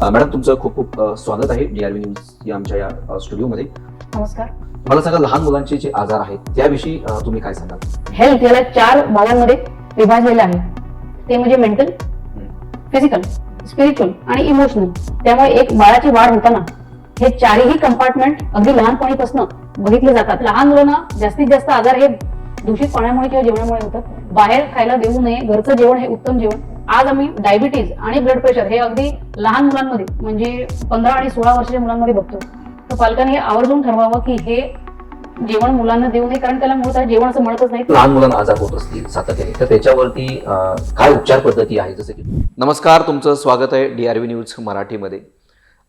Madam तुमचं खूप खूप स्वागत आहे डीआरबी न्यूज या आमच्या या स्टुडिओमध्ये. नमस्कार. मला सांगा लहान मुलांचे जे आजार आहेत त्याविषयी तुम्ही काय सांगाल? हेल्थ याला चार भागांमध्ये विभागलेलं आहे. ते म्हणजे मेंटल फिजिकल स्पिरिच्युअल आणि इमोशनल त्यामुळे एक बाळाची वाढ होताना हे चारही कंपार्टमेंट अगदी लहानपणीपासून बघितले जातात. लहान मुलांना जास्तीत जास्त आजार हे दूषित पाण्यामुळे किंवा जेवणामुळे होतात. बाहेर खायला देऊ नये घरचं जेवण हे उत्तम जेवण. आज आम्ही डायबिटीज आणि ब्लड प्रेशर हे अगदी लहान मुलांमध्ये म्हणजे पंधरा आणि सोळा वर्षाच्या मुलांमध्ये बघतो. तर पालकांनी हे आवर्जून ठरवावं की हे जेवण मुलांना देऊ नये कारण त्याला मुळात जेवण असं म्हणतच नाही. लहान मुलांना आजार होत असतील सातत्याने तर त्याच्यावरती काय उपचार पद्धती आहे जसं की नमस्कार तुमचं स्वागत आहे डीआरबी न्यूज मराठीमध्ये.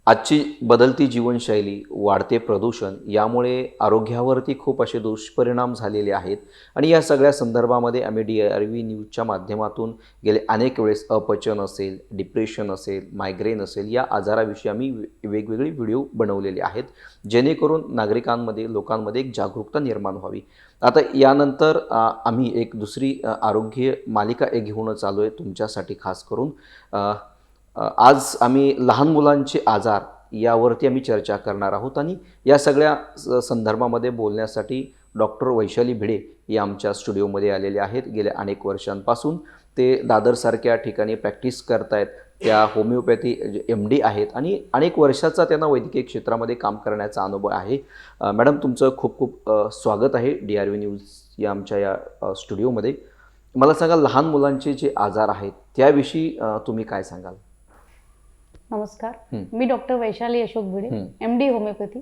आजची बदलती जीवनशैली वाढते प्रदूषण यामुळे आरोग्यावरती खूप असे दुष्परिणाम झालेले आहेत. आणि या सगळ्या संदर्भामध्ये आम्ही डी आर व्ही न्यूजच्या माध्यमातून गेले अनेक वेळेस अपचन असेल डिप्रेशन असेल मायग्रेन असेल या आजाराविषयी आम्ही वेगवेगळे व्हिडिओ बनवलेले आहेत जेणेकरून नागरिकांमध्ये लोकांमध्ये एक जागरूकता निर्माण व्हावी. आता यानंतर आम्ही एक दुसरी आरोग्य मालिका एक घेऊनच आलो आहे तुमच्यासाठी खास करून. आज आम्ही लहान मुलांचे आजार यावरती आम्ही चर्चा करणार आहोत आणि या सगळ्या स- संदर्भामध्ये बोलण्यासाठी डॉक्टर वैशाली भिडे या आमच्या स्टुडिओमध्ये आलेले आहेत. गेल्या अनेक वर्षांपासून ते दादरसारख्या ठिकाणी प्रॅक्टिस करतायत. त्या होमिओपॅथी एम डी आहेत आणि अनेक वर्षाचा त्यांना वैद्यकीय क्षेत्रामध्ये काम करण्याचा अनुभव आहे. मॅडम तुमचं खूप खूप स्वागत आहे डी आर व्ही न्यूज या आमच्या या स्टुडिओमध्ये. मला सांगा लहान मुलांचे जे आजार आहेत त्याविषयी तुम्ही काय सांगाल? नमस्कार. मी doctor Vaishali Ashok Bhide. M D homeopathy.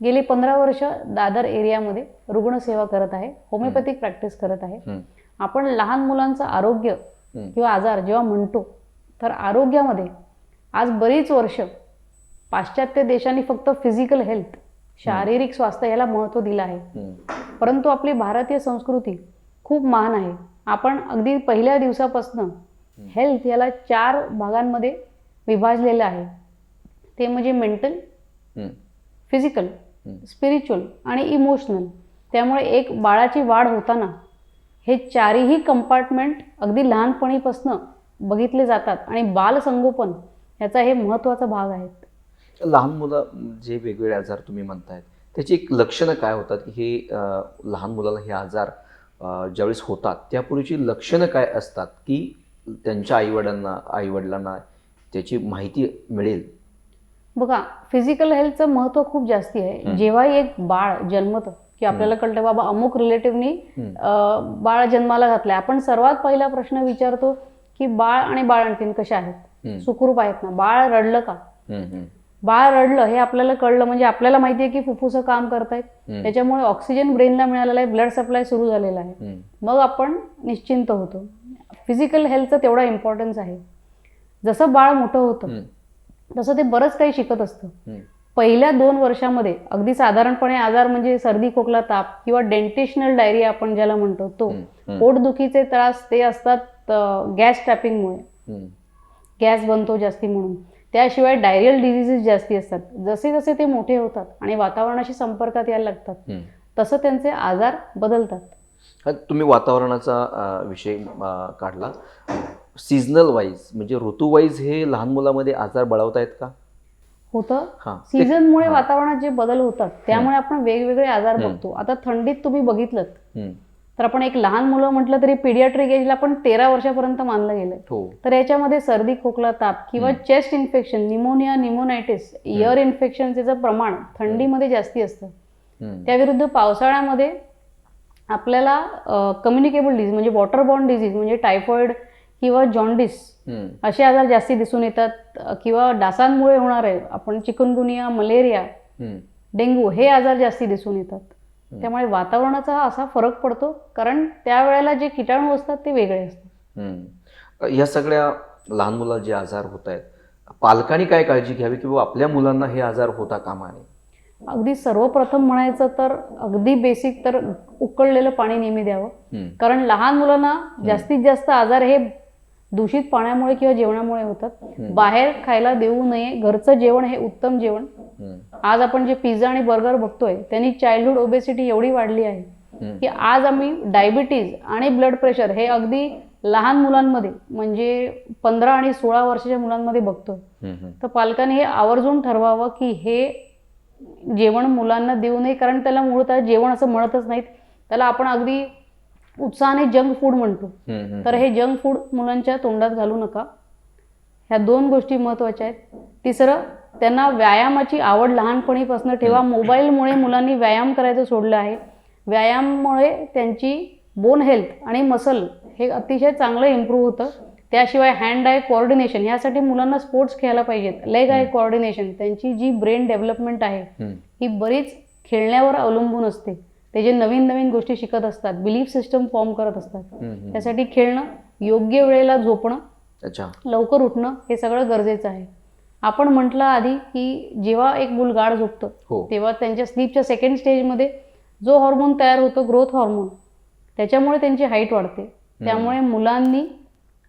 गेली पंधरा वर्ष दादर एरियामध्ये रुग्णसेवा करत आहे होमिओपॅथिक प्रॅक्टिस करत आहे. आपण लहान मुलांचं आरोग्य. किंवा आजार जेव्हा म्हणतो तर आरोग्यामध्ये आज बरीच वर्ष पाश्चात्य देशांनी फक्त फिजिकल हेल्थ शारीरिक स्वास्थ्य याला महत्त्व दिलं आहे. परंतु आपली भारतीय संस्कृती खूप महान आहे. आपण अगदी पहिल्या दिवसापासून हेल्थ याला चार भागांमध्ये विभागलेलं आहे. ते म्हणजे मेंटल फिजिकल. स्पिरिच्युअल आणि इमोशनल त्यामुळे एक बाळाची वाढ होताना हे चारही कंपार्टमेंट अगदी लहानपणीपासून बघितले जातात आणि बालसंगोपन याचा हे महत्त्वाचा भाग आहेत. लहान मुलं जे वेगवेगळे आजार तुम्ही म्हणतायत त्याची एक लक्षणं काय होतात की हे लहान मुलाला हे आजार ज्यावेळेस होतात त्यापूर्वीची लक्षणं काय असतात की त्यांच्या आईवडिलांना आईवडिलांना त्याची माहिती मिळेल. बघा फिजिकल हेल्थचं महत्त्व खूप जास्ती आहे. जेव्हाही एक बाळ जन्मतं की आपल्याला कळतं बाबा अमुक रिलेटिव्हनी बाळ जन्माला घातलंय. आपण सर्वात पहिला प्रश्न विचारतो की बाळ आणि बाळंतीण कशा आहेत? सुखरूप आहेत ना? बाळ रडलं का? बाळ रडलं हे आपल्याला कळलं म्हणजे आपल्याला माहिती आहे की फुफ्फुसं काम करतायत. त्याच्यामुळे ऑक्सिजन ब्रेनला मिळालेला आहे ब्लड सप्लाय सुरू झालेला आहे. मग आपण निश्चिंत होतो. फिजिकल हेल्थचा तेवढा इम्पॉर्टन्स आहे. जसं बाळ मोठं होतं तसं ते बरंच काही शिकत असतं. पहिल्या दोन वर्षामध्ये अगदी साधारणपणे आजार म्हणजे सर्दी खोकला ताप किंवा डेंटिशनल डायरिया आपण ज्याला म्हणतो तो पोटदुखीचे त्रास ते असतात गॅस ट्रॅपिंगमुळे गॅस बनतो जास्ती म्हणून. त्याशिवाय डायरियल डिझिजेस जास्ती असतात. जसे जसे ते मोठे होतात आणि वातावरणाशी संपर्कात यायला लागतात. तसं त्यांचे आजार बदलतात. तुम्ही वातावरणाचा विषय काढला. सीझनल वाईज म्हणजे ऋतू वाईज हे लहान मुलामध्ये आजार बळावतायत का? होतं. हां सीझनमुळे. वातावरणात जे बदल होतात त्यामुळे आपण वेगवेगळे आजार. बघतो. आता थंडीत तुम्ही बघितलं तर आपण एक लहान मुलं म्हटलं तरी पिडियाट्रिक एजला पण तेरा वर्षापर्यंत मानलं गेलंय. हो. तर याच्यामध्ये सर्दी खोकला ताप किंवा. Chest infection pneumonia pneumonitis ear इन्फेक्शनचं प्रमाण थंडीमध्ये जास्ती असतं. त्याविरुद्ध पावसाळ्यामध्ये आपल्याला कम्युनिकेबल डिझीज म्हणजे वॉटर बॉर्न डिझीज म्हणजे टायफॉइड किंवा जॉन्डिस असे आजार जास्ती दिसून येतात किंवा डासांमुळे होणारे आपण चिकनगुनिया मलेरिया डेंग्यू हे आजार जास्ती दिसून येतात. त्यामुळे वातावरणाचा असा फरक पडतो कारण त्यावेळेला जे किटाणू असतात ते वेगळे असतात. या सगळ्या लहान मुलाला जे आजार होत आहेत पालकांनी काय काळजी घ्यावी की बाबा आपल्या मुलांना हे आजार होता कामा नये? अगदी सर्वप्रथम म्हणायचं तर अगदी बेसिक तर उकळलेलं पाणी नेहमी द्यावं. कारण लहान मुलांना जास्तीत जास्त आजार हे दूषित पाण्यामुळे किंवा जेवणामुळे होतात. बाहेर खायला देऊ नये घरचं जेवण हे उत्तम जेवण. आज आपण जे पिझ्झा आणि बर्गर बघतोय त्यांनी चाइल्डहुड ओबेसिटी एवढी वाढली आहे. की आज आम्ही डायबिटीज आणि ब्लड प्रेशर हे अगदी लहान मुलांमध्ये म्हणजे पंधरा आणि सोळा वर्षाच्या मुलांमध्ये बघतोय. तर पालकांनी हे आवर्जून ठरवावं की हे जेवण मुलांना देऊ नये कारण त्याला मुळतः जेवण असं म्हणतच नाहीत त्याला आपण अगदी उत्साहाने जंक फूड म्हणतो. तर हे जंक फूड मुलांच्या तोंडात घालू नका. ह्या दोन गोष्टी महत्त्वाच्या आहेत. तिसरं त्यांना व्यायामाची आवड लहानपणीपासून ठेवा. मोबाईलमुळे मुलांनी व्यायाम करायचं सोडलं आहे. व्यायामामुळे त्यांची बोन हेल्थ आणि मसल हे अतिशय चांगलं इम्प्रूव्ह होतं. त्याशिवाय हँड आय कोऑर्डिनेशन यासाठी मुलांना स्पोर्ट्स खेळायला पाहिजेत. लेग आय कोऑर्डिनेशन त्यांची जी ब्रेन डेव्हलपमेंट आहे. ही बरीच खेळण्यावर अवलंबून असते. ते जे नवीन नवीन गोष्टी शिकत असतात बिलीफ सिस्टम फॉर्म करत असतात. त्यासाठी खेळणं योग्य वेळेला झोपणं लवकर उठणं हे सगळं गरजेचं आहे. आपण म्हटलं आधी की जेव्हा एक मूल गाढ झोपतं हो. तेव्हा त्यांच्या स्लीपच्या सेकंड स्टेजमध्ये जो हॉर्मोन तयार होतो ग्रोथ हॉर्मोन त्याच्यामुळे त्यांची हाईट वाढते. त्यामुळे मुलांनी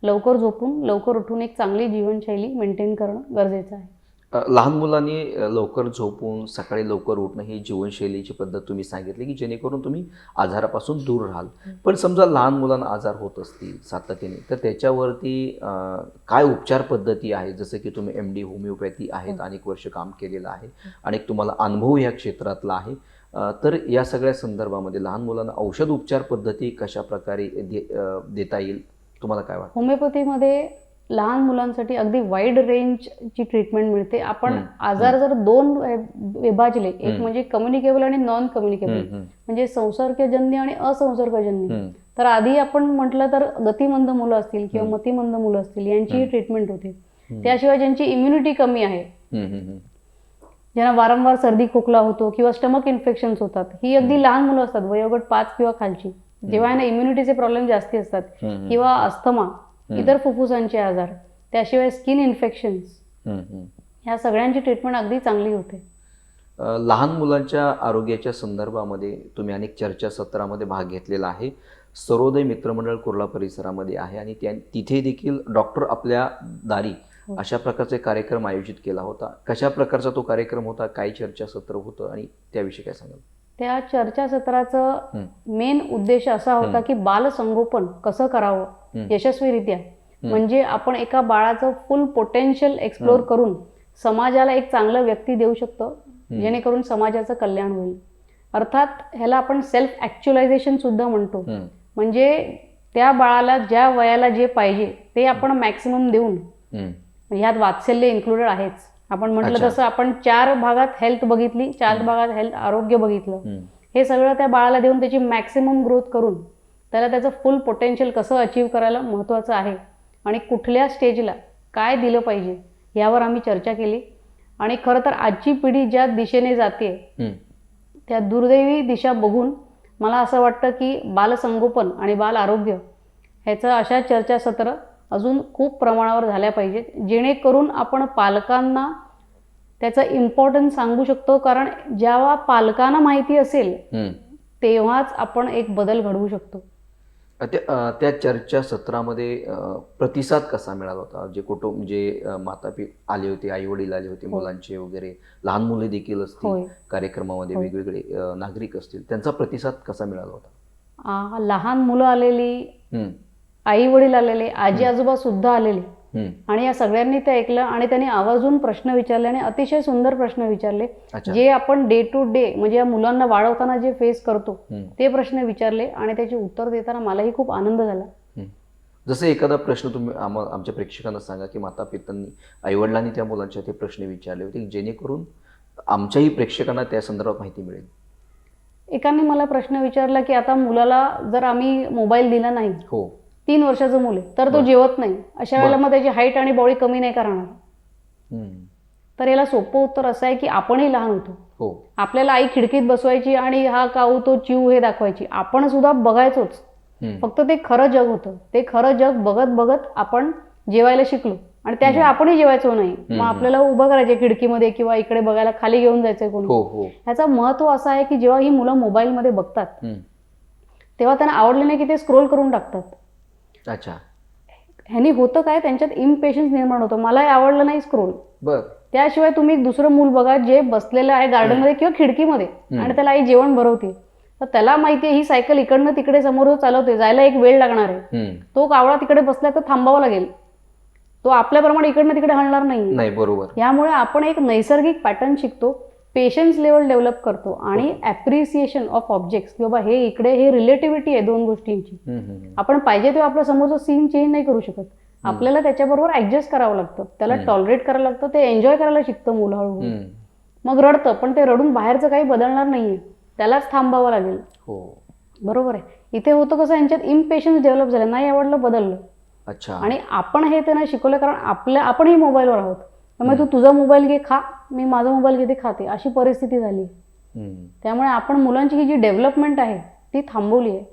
लवकर झोपून लवकर उठून एक चांगली जीवनशैली मेंटेन करणं गरजेचं आहे. लहान मुलांनी लवकर झोपून सकाळी लवकर उठणं ही जीवनशैलीची पद्धत तुम्ही सांगितली की जेणेकरून तुम्ही आजारापासून दूर राहाल. पण समजा लहान मुलांना आजार होत असतील सातत्याने तर त्याच्यावरती काय उपचार पद्धती आहे जसं की तुम्ही एम डी होमिओपॅथी आहेत अनेक वर्ष काम केलेलं आहे अनेक तुम्हाला अनुभव या क्षेत्रातला आहे. तर या सगळ्या संदर्भामध्ये लहान मुलांना औषध उपचार पद्धती कशा प्रकारे दे- देता येईल? तुम्हाला काय वाटतं? होमिओपॅथीमध्ये लहान मुलांसाठी अगदी वाईड रेंजची ट्रीटमेंट मिळते आपण. आजार जर दोन विभाजले एक. म्हणजे कम्युनिकेबल आणि नॉन कम्युनिकेबल म्हणजे संसर्गजन्य आणि असंसर्गजन्य. तर आधी आपण म्हटलं तर गतिमंद मुलं असतील किंवा. मतिमंद मुलं असतील यांची हम्म. ट्रीटमेंट होते. त्याशिवाय ज्यांची इम्युनिटी कमी आहे. ज्यांना वारंवार सर्दी खोकला होतो किंवा स्टमक इन्फेक्शन्स होतात ही अगदी लहान मुलं असतात वयोगट पाच किंवा खालची जेव्हा यांना इम्युनिटीचे प्रॉब्लेम जास्ती असतात. किंवा अस्थमा इतर फुफ्फुसांचे आजार त्याशिवाय स्किन इन्फेक्शन्स हम्म. ह्या सगळ्यांची ट्रीटमेंट अगदी चांगली होते. लहान मुलांच्या आरोग्याच्या संदर्भामध्ये तुम्ही अनेक चर्चासत्रामध्ये भाग घेतलेला आहे. सर्वोदय मित्रमंडळ कुर्ला परिसरामध्ये आहे आणि त्या तिथे देखील डॉक्टर आपल्या दारी हो. अशा प्रकारचे कार्यक्रम आयोजित केला होता. कशा प्रकारचा तो कार्यक्रम होता? काय चर्चासत्र होतं? आणि त्याविषयी काय सांगाल? त्या चर्चासत्राचं. मेन उद्देश असा होता. की बालसंगोपन कसं करावं. यशस्वीरित्या. म्हणजे आपण एका बाळाचं फुल पोटेन्शियल एक्सप्लोर. करून समाजाला एक चांगलं व्यक्ती देऊ शकतो जेणेकरून समाजाचं कल्याण होईल. अर्थात ह्याला आपण सेल्फ ॲक्च्युलायझेशन सुद्धा म्हणतो. म्हणजे त्या बाळाला ज्या वयाला जे पाहिजे ते आपण मॅक्सिमम देऊन ह्यात वात्सल्य इन्क्लुडेड आहेच. आपण म्हटलं. तसं आपण चार भागात हेल्थ बघितली चार भागात हेल्थ आरोग्य बघितलं. हे सगळं त्या बाळाला देऊन त्याची मॅक्सिमम ग्रोथ करून त्याला त्याचं फुल पोटेन्शियल कसं अचीव करायला महत्त्वाचं आहे आणि कुठल्या स्टेजला काय दिलं पाहिजे यावर आम्ही चर्चा केली आणि खरं तर आजची पिढी ज्या दिशेने जाते. त्या दुर्दैवी दिशा बघून मला असं वाटतं की बालसंगोपन आणि बाल आरोग्य ह्याचं अशा चर्चासत्र अजून खूप प्रमाणावर झाल्या पाहिजेत. जेणेकरून आपण पालकांना त्याचं इम्पॉर्टन्स सांगू शकतो. कारण जेव्हा पालकांना माहिती असेल. तेव्हाच आपण एक बदल घडवू शकतो. त्या चर्चासत्रामध्ये अ, प्रतिसाद कसा मिळाला होता? जे कुटुंब जे माता पि आले होते आई वडील आले होते मुलांचे वगैरे लहान मुले देखील असतील. कार्यक्रमामध्ये होय. वेगवेगळे नागरिक असतील त्यांचा प्रतिसाद कसा मिळाला होता? लहान मुलं आलेली आई वडील आलेले आजी आजोबा सुद्धा आलेले. आणि या सगळ्यांनी ते ऐकलं आणि त्यांनी आवर्जून प्रश्न विचारले आणि अतिशय सुंदर प्रश्न विचारले. जे आपण डे टू डे म्हणजे या मुलांना वाढवताना जे फेस करतो ते प्रश्न विचारले आणि त्याची उत्तर देताना मलाही खूप आनंद झाला. जसं एखादा प्रश्न तुम्ही आमच्या प्रेक्षकांना सांगा की माता पितांनी आईवडिलांनी त्या मुलांच्या ते प्रश्न विचारले होते जेणेकरून आमच्याही प्रेक्षकांना त्या संदर्भात माहिती मिळेल? एकाने मला प्रश्न विचारला की आता मुलाला जर आम्ही मोबाईल दिला नाही हो. तीन वर्षाचं मुल आहे. तर तो. जेवत नाही. अशा वेळेला. मग त्याची हाईट आणि बॉडी कमी नाही का राहणार हम्म, तर याला सोपं उत्तर असं आहे की आपणही लहान होतो. हो. आपल्याला आई खिडकीत बसवायची आणि हा काऊ तो चिव हे दाखवायची. आपण सुद्धा बघायचोच. फक्त ते खरं जग होतं. ते खरं जग बघत बघत आपण जेवायला शिकलो. आणि त्याशिवाय आपणही जेवायचो नाही. मग आपल्याला उभं करायचे खिडकीमध्ये किंवा इकडे बघायला खाली घेऊन जायचंय कोणी. हो हो. ह्याचं महत्त्व असं आहे की जेव्हा ही मुलं मोबाईलमध्ये बघतात तेव्हा त्यांना आवडलं नाही की ते स्क्रोल करून टाकतात. अच्छा. ह्यानी होतं काय? त्यांच्यात इम्पेशन्स निर्माण होतं. मलाही आवडलं नाही स्क्रोल बर. त्याशिवाय तुम्ही एक दुसरं मूल बघा जे बसलेलं आहे गार्डनमध्ये किंवा खिडकीमध्ये आणि त्याला आई जेवण भरवते. तर त्याला माहिती आहे ही सायकल इकडनं तिकडे समोर चालवते. जायला एक वेळ लागणार आहे. तो कावळा तिकडे बसला तर थांबावा लागेल. तो आपल्याप्रमाणे इकडनं तिकडे हलणार नाही. बरोबर. यामुळे आपण एक नैसर्गिक पॅटर्न शिकतो. पेशन्स लेवल डेव्हलप करतो आणि ॲप्रिसिएशन ऑफ ऑब्जेक्ट्स की बाबा हे इकडे हे रिलेटिव्हिटी आहे दोन गोष्टींची. आपण पाहिजे तेव्हा आपलं समोरचं सीन चेंज नाही करू शकत. आपल्याला त्याच्याबरोबर ऍडजस्ट करावं लागतं. त्याला टॉलरेट करायला लागतं ते एन्जॉय करायला शिकतं मुलं हळूहळू. मग रडतं पण ते रडून बाहेरचं काही बदलणार नाहीये. त्यालाच थांबावं लागेल. हो. बरोबर आहे. इथे होतं कसं यांच्यात इम्पेशन्स डेव्हलप झालं नाही आवडलं बदललं. अच्छा. आणि आपण हे त्यांना शिकवलं कारण आपल्या आपणही मोबाईलवर आहोत. त्यामुळे तू तुझा मोबाईल घे खा. मी माझा मोबाईल घेते खाते. अशी परिस्थिती झाली. त्यामुळे आपण मुलांची ही जी डेव्हलपमेंट आहे ती थांबवली आहे.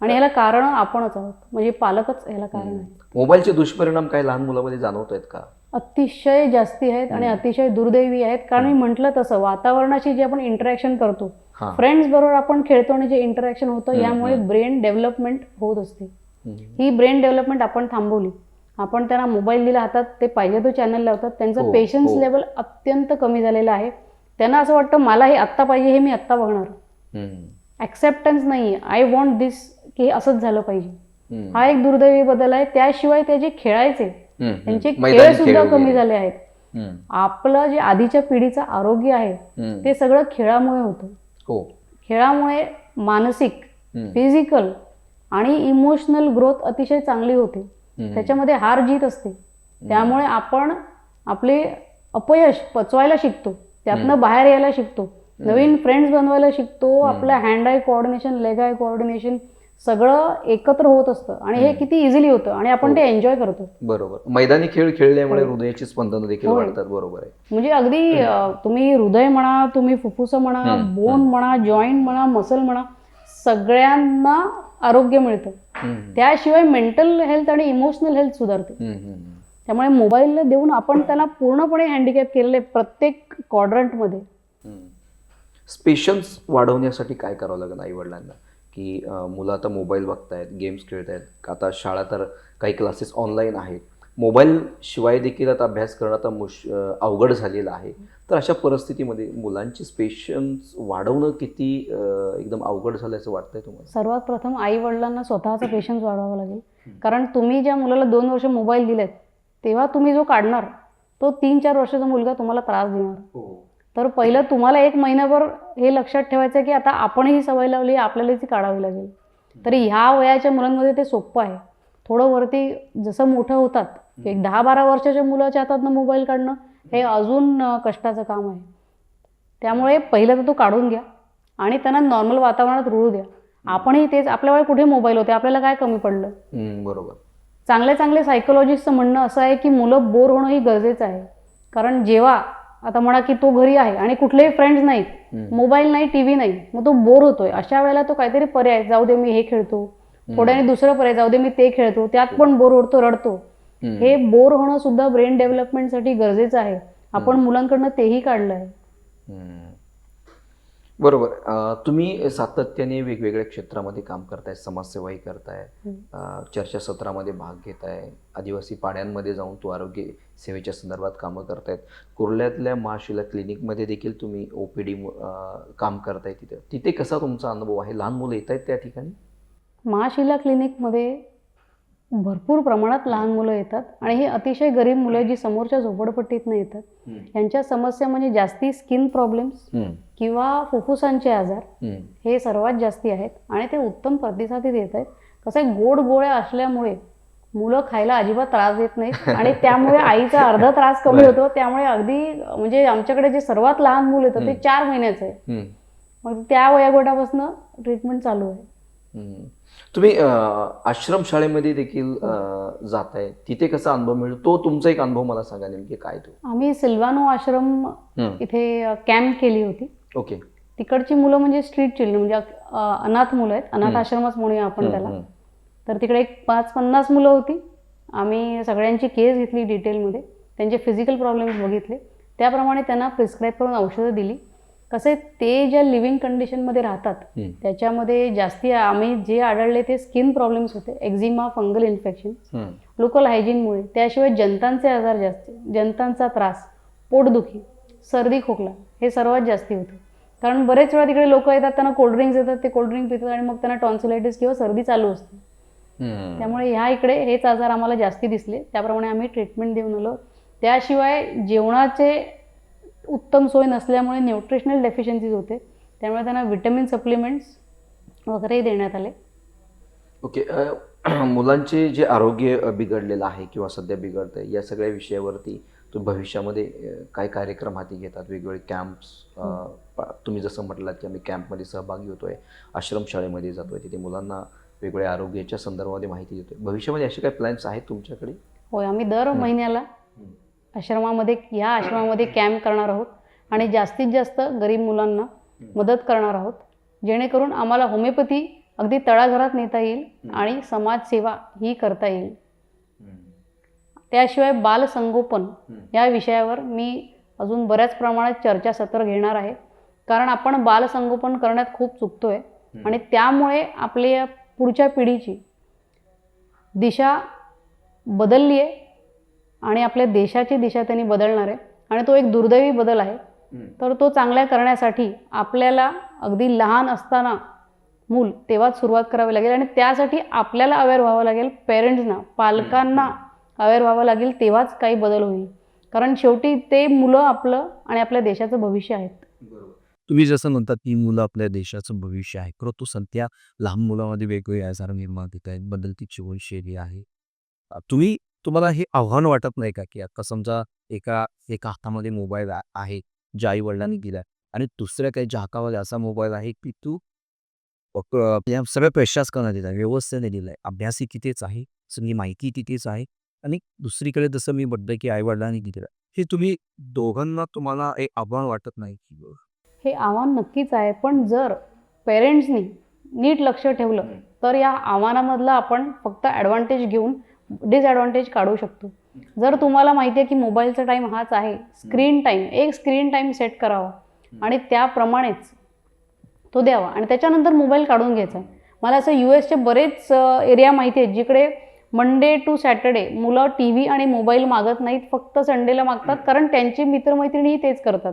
आणि ह्याला कारण आपणच आहोत. म्हणजे पालकच ह्याला कारण आहे. मोबाईलचे दुष्परिणाम काय लहान मुलामध्ये जाणवत आहेत का? अतिशय जास्ती आहेत आणि अतिशय दुर्दैवी आहेत. कारण मी म्हटलं तसं वातावरणाशी जे आपण इंटरॅक्शन करतो फ्रेंड्स बरोबर आपण खेळतो आणि जे इंटरॅक्शन होतं यामुळे ब्रेन डेव्हलपमेंट होत असते. ही ब्रेन डेव्हलपमेंट आपण थांबवली. आपण त्यांना मोबाईल दिला हातात ते पाहिजे तो चॅनल लावतात त्यांचं हो, पेशन्स हो. लेवल अत्यंत कमी झालेलं आहे त्यांना असं वाटतं मला हे आत्ता पाहिजे हे मी आत्ता बघणार हम्म. ऍक्सेप्टन्स नाही आय वॉन्ट दिस की असंच झालं पाहिजे हम्म. हा एक दुर्दैवी बदल आहे त्याशिवाय ते जे खेळायचे हम्म. त्यांचे मैदानी खेळ सुद्धा वगैरे. कमी झाले आहेत हम्म. आपलं जे आधीच्या पिढीचं आरोग्य आहे हम्म. ते सगळं खेळामुळे होतं हो खेळामुळे मानसिक हम्म. फिजिकल आणि इमोशनल ग्रोथ अतिशय चांगली होते. त्याच्यामध्ये हार जीत असते. त्यामुळे आपण आपले अपयश पचवायला शिकतो. त्यातनं बाहेर यायला शिकतो. नवीन फ्रेंड्स बनवायला शिकतो. आपलं hand eye coordination leg eye coordination सगळं एकत्र होत असतं. आणि हे किती इझिली होतं आणि आपण ते एन्जॉय करतो. बरोबर. मैदानी खेळ खेळल्यामुळे हृदयाची स्पंदनं देखील होय. वाढतात. बरोबर आहे. म्हणजे अगदी तुम्ही हृदय म्हणा तुम्ही फुफ्फुस म्हणा बोन म्हणा जॉईंट म्हणा मसल म्हणा सगळ्यांना आरोग्य मिळतं. त्याशिवाय मेंटल हेल्थ आणि इमोशनल हेल्थ सुधारते. त्यामुळे मोबाईल देऊन आपण त्याला पूर्णपणे हँडिकॅप केलेले प्रत्येक क्वाड्रंटमध्ये पेशन्स वाढवण्यासाठी काय करावं लागेल आई वडिलांना की मुलं आता मोबाईल बघतायत गेम्स खेळतायत. आता शाळा तर काही क्लासेस ऑनलाईन आहेत. मोबाईल शिवाय देखील आता अभ्यास करणं आता मुश अवघड झालेलं आहे. तर अशा परिस्थितीमध्ये मुलांची पेशन्स वाढवणं किती एकदम अवघड झालं असं वाटतंय तुम्हाला? सर्वात प्रथम आई वडिलांना स्वतःचा पेशन्स वाढवावा लागेल. कारण तुम्ही ज्या मुलाला दोन वर्ष मोबाईल दिलेत तेव्हा तुम्ही जो काढणार तो तीन चार वर्षाचा मुलगा तुम्हाला त्रास देणार. तर पहिलं तुम्हाला एक महिनाभर हे लक्षात ठेवायचं आहे की आता आपणही ही सवय लावली आपल्याला ती काढावी लागेल. तरी ह्या वयाच्या मुलांमध्ये ते सोपं आहे. थोडं वरती जसं मोठं होतात एक दहा बारा वर्षाच्या मुलाच्या हातातनं मोबाईल काढणं हे अजून कष्टाचं काम आहे. त्यामुळे पहिलं तर तो काढून घ्या आणि त्यांना नॉर्मल वातावरणात रुळू द्या. आपणही तेच आपल्या वेळी कुठे मोबाईल होते? आपल्याला काय कमी पडलं? बरोबर. चांगले चांगले सायकोलॉजिस्टचं म्हणणं असं आहे की मुलं बोर होणं ही गरजेचं आहे. कारण जेव्हा आता म्हणा की तो घरी आहे आणि कुठलेही फ्रेंड्स नाहीत मोबाईल नाही टीव्ही नाही मग तो बोर होतोय. अशा वेळेला तो काहीतरी पर्याय जाऊ दे मी हे खेळतो. थोड्याने दुसरं पर्याय जाऊ दे मी ते खेळतो. त्यात पण बोर होतो रडतो. हे बोर होणं सुद्धा ब्रेन डेव्हलपमेंटसाठी गरजेचं आहे. आपण मुलांकडनं तेही काढलं आहे. बरोबर. तुम्ही सातत्याने वेगवेगळ्या क्षेत्रामध्ये काम करताय समाजसेवाही करताय चर्चासत्रामध्ये भाग घेताय आदिवासी पाड्यांमध्ये जाऊन तू आरोग्य सेवेच्या संदर्भात कामं करतायत. कुर्ल्यातल्या महाशिला क्लिनिकमध्ये देखील तुम्ही ओ पी डी काम करताय तिथे. तिथे कसा तुमचा अनुभव आहे? लहान मुलं येत आहेत त्या ठिकाणी? महाशिला क्लिनिकमध्ये भरपूर प्रमाणात लहान मुलं येतात आणि ही अतिशय गरीब मुलं जी समोरच्या झोपडपट्टीतनं येतात यांच्या समस्या म्हणजे जास्ती स्किन प्रॉब्लेम्स किंवा फुफ्फुसांचे आजार हे सर्वात जास्ती आहेत आणि ते उत्तम प्रतिसाद देत आहेत. कसं गोड गोळ्या असल्यामुळे मुलं खायला अजिबात त्रास देत नाहीत आणि त्यामुळे आईचा अर्धा त्रास कमी होतो. त्यामुळे अगदी म्हणजे आमच्याकडे जे सर्वात लहान मूल येतं ते चार महिन्याचं आहे मग त्या वयोगटापासून ट्रीटमेंट चालू आहे. तुम्ही आश्रमशाळेमध्ये देखील अं, जाताय. तिथे कसा अनुभव मिळतो? तो तुमचा एक अनुभव मला सांगा नेमके काय तो? आम्ही सिल्वानो आश्रम इथे कॅम्प केली होती. ओके. तिकडची मुलं म्हणजे स्ट्रीट चिल्ड्रन म्हणजे अनाथ मुलं आहेत. अनाथ आश्रमच म्हणूया आपण त्याला. तर तिकडे एक पाच पन्नास मुलं होती. आम्ही सगळ्यांची केस घेतली डिटेलमध्ये त्यांचे फिजिकल प्रॉब्लेम्स बघितले. त्याप्रमाणे त्यांना प्रिस्क्राईब करून औषधं दिली. कसे ते ज्या लिव्हिंग कंडिशनमध्ये राहतात त्याच्यामध्ये जास्ती आम्ही जे आढळले ते स्किन प्रॉब्लेम्स होते एक्झिमा फंगल इन्फेक्शन लोकल हायजीनमुळे त्याशिवाय जंतांचे आजार जास्त जंतांचा त्रास पोटदुखी सर्दी खोकला हे सर्वात जास्ती होतं. कारण बरेच वेळा तिकडे लोक येतात त्यांना कोल्ड्रिंक्स येतात ते कोल्ड्रिंक पितात आणि मग त्यांना टॉन्सिलायटिस किंवा सर्दी चालू असते. त्यामुळे ह्या इकडे हेच आजार आम्हाला जास्ती दिसले. त्याप्रमाणे आम्ही ट्रीटमेंट देऊन आलो. त्याशिवाय जेवणाचे उत्तम सोय नसल्यामुळे न्यूट्रिशनल डेफिशियन्सीज होते. त्यामुळे त्यांना विटॅमिन सप्लिमेंट्स वगैरेही देण्यात आले. ओके मुलांचे जे आरोग्य बिघडलेलं आहे किंवा सध्या बिघडतंय या सगळ्या विषयावरती तुम्ही भविष्यामध्ये काय कार्यक्रम हाती घेतात? वेगवेगळे कॅम्प्स तुम्ही जसं म्हटलात की आम्ही कॅम्पमध्ये सहभागी होतोय आश्रमशाळेमध्ये जातोय तिथे मुलांना वेगवेगळ्या आरोग्याच्या संदर्भामध्ये माहिती देतोय. भविष्यामध्ये असे काही प्लॅन्स आहेत तुमच्याकडे? होय आम्ही दर महिन्याला. आश्रमामध्ये या आश्रमामध्ये कॅम्प करणार आहोत आणि जास्तीत जास्त गरीब मुलांना मदत करणार आहोत. जेणेकरून आम्हाला होमिओपॅथी अगदी तळाघरात नेता येईल आणि समाजसेवा ही करता येईल. त्याशिवाय बालसंगोपन या विषयावर मी अजून बऱ्याच प्रमाणात चर्चासत्र घेणार आहे. कारण आपण बालसंगोपन करण्यात खूप चुकतो आहे आणि त्यामुळे आपल्या पुढच्या पिढीची दिशा बदलली आहे. आणि आपल्या देशाची दिशा त्यांनी बदलणार आहे. आणि तो एक दुर्दैवी बदल आहे. तर तो चांगल्या करण्यासाठी आपल्याला अगदी लहान असताना मूल तेव्हाच सुरुवात करावी लागेल आणि त्यासाठी आपल्याला अवेअर व्हावं लागेल पेरेंट्सना पालकांना अवेअर व्हावं लागेल तेव्हाच काही बदल होईल. कारण शेवटी ते मुलं आपलं आणि आपल्या देशाचं भविष्य आहेत. तुम्ही जसं म्हणतात की मुलं आपल्या देशाचं भविष्य आहे. खरं तो सध्या लहान मुलामध्ये वेगवेगळे आजार निर्माण होत आहेत बदलती जीवनशैली आहे. तुम्ही तुम्हाला हे आव्हान वाटत नाही का? की आता समजा एका एका हातामध्ये मोबाईल आहे ज्या आई वडिलांनी दिलाय आणि दुसऱ्या काही हातामध्ये असा मोबाईल आहे की तू सगळ्या प्रशास करण्यात दिलाय? व्यवस्थेने दिलाय. अभ्यासही तिथेच आहे सगळी माहिती तिथेच आहे आणि दुसरीकडे जसं मी म्हटलं की आई वडिलांनी दिलेलं हे तुम्ही दोघांना तुम्हाला एक आव्हान वाटत नाही की हे आव्हान नक्कीच आहे पण जर पेरेंट्सनी नीट लक्ष ठेवलं तर या आव्हानामधलं आपण फक्त ॲडव्हान्टेज घेऊन डिसॲडव्हान्टेज काढू शकतो. जर तुम्हाला माहिती आहे की मोबाईलचा टाईम हाच आहे स्क्रीन टाईम एक स्क्रीन टाईम सेट करावा आणि त्याप्रमाणेच तो द्यावा. आणि त्याच्यानंतर मोबाईल काढून घ्यायचा मला असं यू एसचे बरेच एरिया माहिती आहेत जिकडे मंडे टू सॅटर्डे मुलं टी व्ही आणि मोबाईल मागत नाहीत फक्त संडेला मागतात कारण त्यांची मित्रमैत्रिणीही तेच करतात.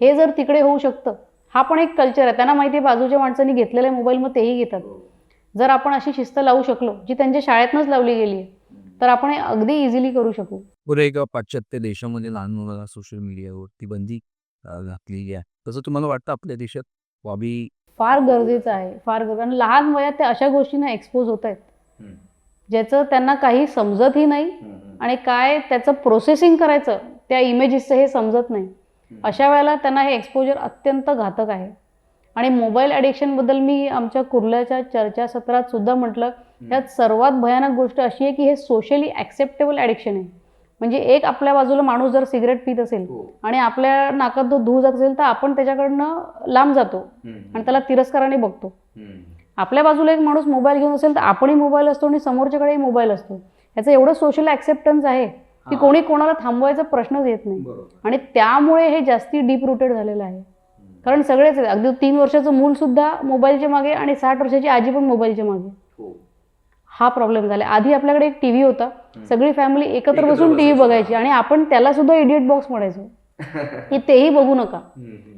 हे जर तिकडे होऊ शकतं हा पण एक कल्चर आहे. त्यांना माहिती आहे बाजूच्या माणसांनी घेतलेला आहे मोबाईल मग तेही घेतात. जर आपण अशी शिस्त लावू शकलो जी त्यांच्या शाळेतनंच लावली गेली आहे तर आपण हे अगदी इझिली करू शकू. बरं एक पाश्चात्य देशामध्ये लहान मुलाला सोशल मीडियावरती बंदी घातलेली आहे. तसं तुम्हाला वाटतं आपल्या देशात? व्हावी फार गरजेचं आहे. फार गरज आणि लहान वयात ते अशा गोष्टींना एक्सपोज होत आहेत. ज्याचं त्यांना काही समजतही नाही आणि काय त्याचं प्रोसेसिंग करायचं त्या इमेजेसचं हे समजत नाही. अशा वेळेला त्यांना हे एक्सपोजर अत्यंत घातक आहे. आणि मोबाईल ॲडिक्शनबद्दल मी आमच्या कुर्ल्याच्या चर्चासत्रात सुद्धा म्हटलं यात सर्वात भयानक गोष्ट अशी आहे की हे सोशली ॲक्सेप्टेबल ॲडिक्शन आहे. म्हणजे एक आपल्या बाजूला माणूस जर सिगरेट पित असेल आणि आपल्या नाकात तो धूर जात असेल तर आपण त्याच्याकडनं लांब जातो आणि त्याला तिरस्काराने बघतो. आपल्या बाजूला एक माणूस मोबाईल घेऊन असेल तर आपणही मोबाईल असतो आणि समोरच्याकडेही मोबाईल असतो. याचं एवढं सोशल ॲक्सेप्टन्स आहे की कोणी कोणाला थांबवायचा प्रश्नच येत नाही. आणि त्यामुळे हे जास्ती डीप रुटेड झालेलं आहे. कारण सगळेच. अगदी तीन वर्षाचं मूल सुद्धा मोबाईलच्या मागे आणि साठ वर्षाची आजी पण मोबाईलच्या मागे. हा प्रॉब्लेम झाला. आधी आपल्याकडे एक टीव्ही होता. सगळी फॅमिली एकत्र बसून टीव्ही. बघायची. आणि आपण त्याला सुद्धा इडियट बॉक्स म्हणायचो. की तेही बघू नका.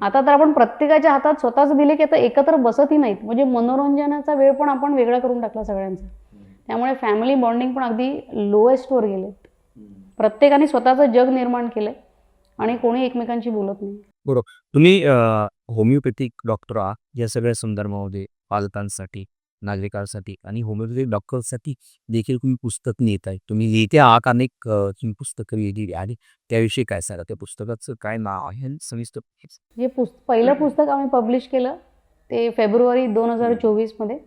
आता तर आपण प्रत्येकाच्या हातात स्वतःच दिले की आता एकत्र बसतही नाहीत. म्हणजे मनोरंजनाचा वेळ पण आपण वेगळा करून टाकला सगळ्यांचा. त्यामुळे फॅमिली बॉन्डिंग पण अगदी लोएस्टवर गेले. प्रत्येकाने स्वतःचं जग निर्माण केलंय आणि कोणी एकमेकांशी बोलत नाही. तुम्ही होमिओपॅथिक डॉक्टर या सगळ्या संदर्भामध्ये पालकांसाठी. नागरिकांसाठी आणि होमिओपॅथिक डॉक्टरसाठी देखील तुम्ही पुस्तक लिहित आहे तुम्ही लिहिते आहात अनेक तुम्ही पुस्तकं लिहिली आणि त्याविषयी काय सांगा? त्या पुस्तकाचं काय नाव आहे सविस्तर जे पुस्त पहिलं पुस्तक आम्ही पब्लिश केलं ते फेब्रुवारी दोन हजार चोवीसमध्ये.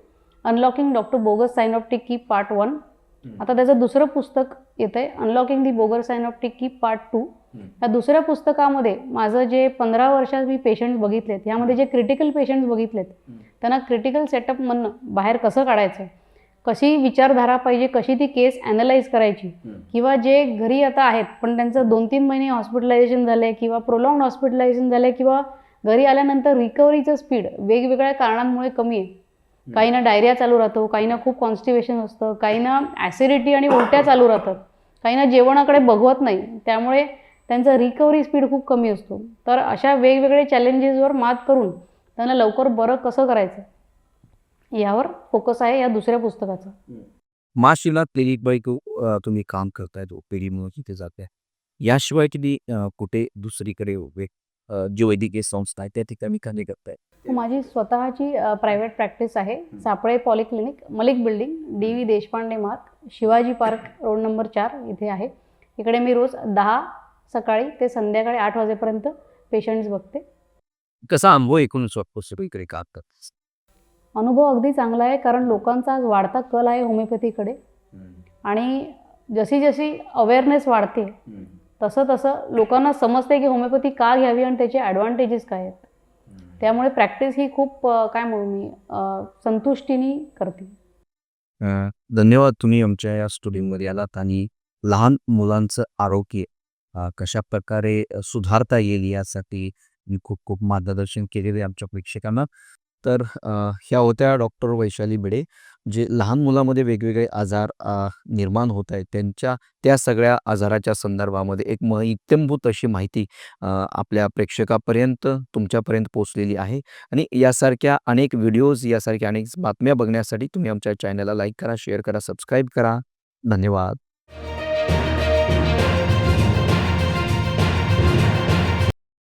अनलॉकिंग डॉक्टर बोगस सायनॉप्टिक की पार्ट वन आता त्याचं दुसरं पुस्तक येतं आहे अनलॉकिंग दी बोगर सायनॉप्टिक की पार्ट टू या दुसऱ्या पुस्तकामध्ये माझं जे पंधरा वर्षात मी पेशंट्स बघितलेत यामध्ये जे क्रिटिकल पेशंट्स बघितलेत त्यांना क्रिटिकल सेटअपमधनं बाहेर कसं काढायचं? कशी विचारधारा पाहिजे कशी ती केस ॲनालाइज करायची? किंवा जे घरी आता आहेत पण त्यांचं दोन तीन महिने हॉस्पिटलायझेशन झालं आहे किंवा प्रोलॉंग हॉस्पिटलायझेशन झालं आहे किंवा घरी आल्यानंतर रिकव्हरीचं स्पीड वेगवेगळ्या कारणांमुळे कमी आहे. काहींना डायरिया चालू राहतो काहींना खूप कॉन्स्टिवेशन असतं काहींना ॲसिडिटी आणि उलट्या चालू राहतात. काहींना जेवणाकडे बघवत नाही त्यामुळे त्यांचा रिकव्हरी स्पीड खूप कमी असतो. तर अशा वेगवेगळे चॅलेंजेसवर मात करून त्यांना लवकर बरं कसं करायचं? यावर फोकस आहे या दुसऱ्या पुस्तकाचा. माशिला क्लिनिक बाई तुम्ही काम करताय ओपीडी म्हणून तिथे जाते. याशिवाय किती कुठे दुसरीकडे उभे जी वैद्यकीय संस्था आहे त्या ठिकाणी कार्य करताय? माझी स्वतःची प्रायव्हेट प्रॅक्टिस आहे Saple polyclinic Malik building D V Deshpande Marg Shivaji Park road number चार इथे आहे. इकडे मी रोज दहा सकाळी ते संध्याकाळी आठ वाजेपर्यंत पेशंट्स बघते. कसा अनुभव एकूणच वाटतो इकडे काम करतात अनुभव अगदी चांगला आहे कारण लोकांचा आज वाढता कल आहे होमिओपॅथीकडे. आणि जशी जशी अवेअरनेस वाढते तसं तसं लोकांना समजते की होमिओपॅथी का घ्यावी आणि त्याचे ॲडव्हान्टेजेस काय आहेत. त्यामुळे प्रॅक्टिस ही खूप काय म्हणू मी संतुष्टीने करते. धन्यवाद तुम्ही आमच्या या स्टुडिओमध्ये आलात आणि लहान मुलांचं आरोग्य कशा प्रकारे सुधारता येईल यासाठी खूप खूप मार्गदर्शन केलेले आहे आमच्या प्रेक्षकांना. तर ह्या होत्या डॉक्टर वैशाली भिडे जे लहान मुलामध्ये वेगवेगळे आजार निर्माण होत आहेत. त्यांच्या त्या सगळ्या आजाराच्या संदर्भामध्ये एक म इत्यंभूत अशी माहिती आपल्या प्रेक्षकापर्यंत तुमच्यापर्यंत पोचलेली आहे. आणि यासारख्या अनेक व्हिडिओज यासारख्या अनेक बातम्या बघण्यासाठी तुम्ही आमच्या चॅनलला लाईक करा शेअर करा सबस्क्राईब करा. धन्यवाद.